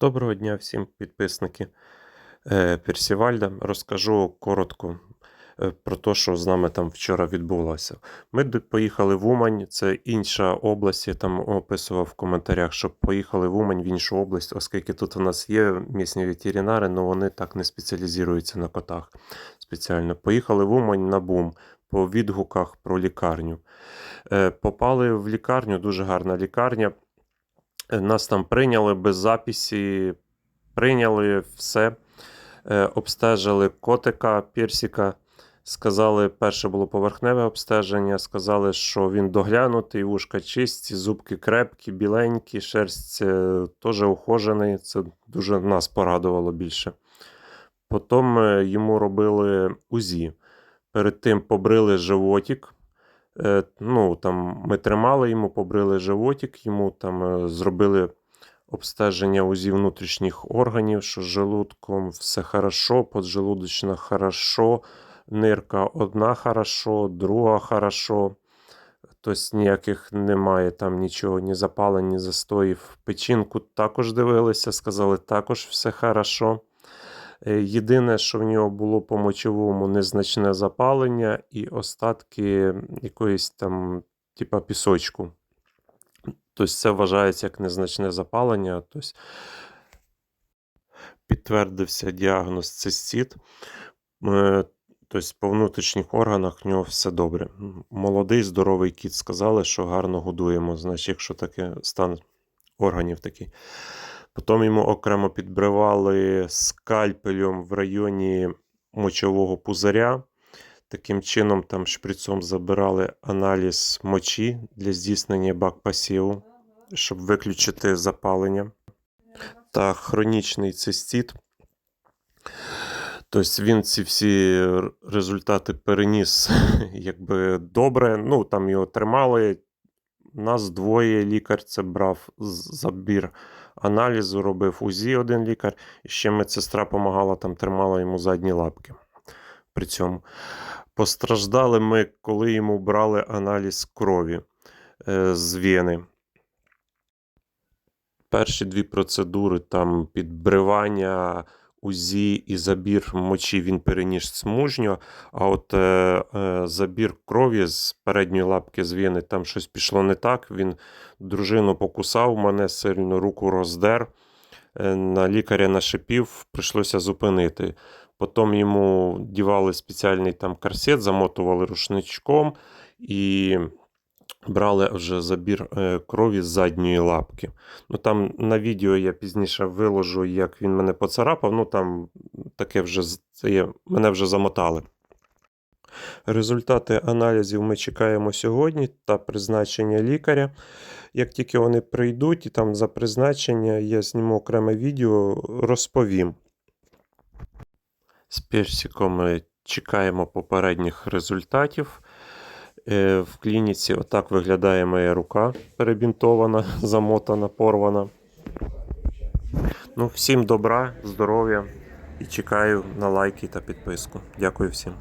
Доброго дня всім підписники е, Персівальда. Розкажу коротко е, про те, що з нами там вчора відбулося. Ми поїхали в Умань, це інша область. Я там описував в коментарях, щоб поїхали в Умань в іншу область, оскільки тут у нас є місні ветеринари, але вони так не спеціалізуються на котах спеціально. Поїхали в Умань на бум по відгуках про лікарню. Е, Попали в лікарню, дуже гарна лікарня. Е, Нас там прийняли без записі, прийняли все, Е, обстежили котика, персика. Сказали, перше було поверхневе обстеження. Сказали, що він доглянутий, вушка чисті, зубки крепкі, біленькі, шерсть е, теж ухожений. Це дуже нас порадувало більше. Потім йому робили УЗІ. Перед тим побрили животик. Е, ну, там, ми тримали йому, побрили животик, йому там е, зробили обстеження УЗІ внутрішніх органів, що з желудком все хорошо, поджелудочна хорошо, нирка одна хорошо, друга хорошо. Тобто ніяких немає там нічого, ні запалень, ні застоїв. Печінку також дивилися, сказали, також все хорошо. Е, Єдине, що в нього було по мочовому незначне запалення і остатки якоїсь там, типа пісочку. Тобто це вважається як незначне запалення. Тобто підтвердився діагноз цистит. Е, Тобто по внутрішніх органах в нього все добре. Молодий, здоровий кіт сказали, що гарно годуємо, значить, якщо таке стан органів такий. Потім йому окремо підбривали скальпелем в районі мочового пузиря. Таким чином, там шприцом забирали аналіз мочі для здійснення бакпасіву, щоб виключити запалення та хронічний цистит. Тобто він ці всі результати переніс якби добре. Ну, там його тримали. Нас двоє лікар це брав забір аналізу, робив УЗІ один лікар, і ще медсестра допомагала, там тримала йому задні лапки. При цьому постраждали ми, коли йому брали аналіз крові е, з вени. Перші дві процедури, там підбривання, УЗІ і забір мочі він переніс смужньо, а от е, е, забір крові з передньої лапки з там щось пішло не так. Він дружину покусав, мене сильно руку роздер, е, на лікаря нашипів, прийшлося зупинити. Потім йому дівали спеціальний там корсет, замотували рушничком і брали вже забір е, крові з задньої лапки. Ну там на відео я пізніше виложу, як він мене поцарапав. Ну там таке вже це є, мене вже замотали. Результати аналізів ми чекаємо сьогодні та призначення лікаря. Як тільки вони прийдуть, і там за призначення я зніму окреме відео, розповім. З персиком ми чекаємо попередніх результатів. Е, В клініці отак виглядає моя рука перебінтована, замотана, порвана. Ну, всім добра, здоров'я і чекаю на лайки та підписку. Дякую всім.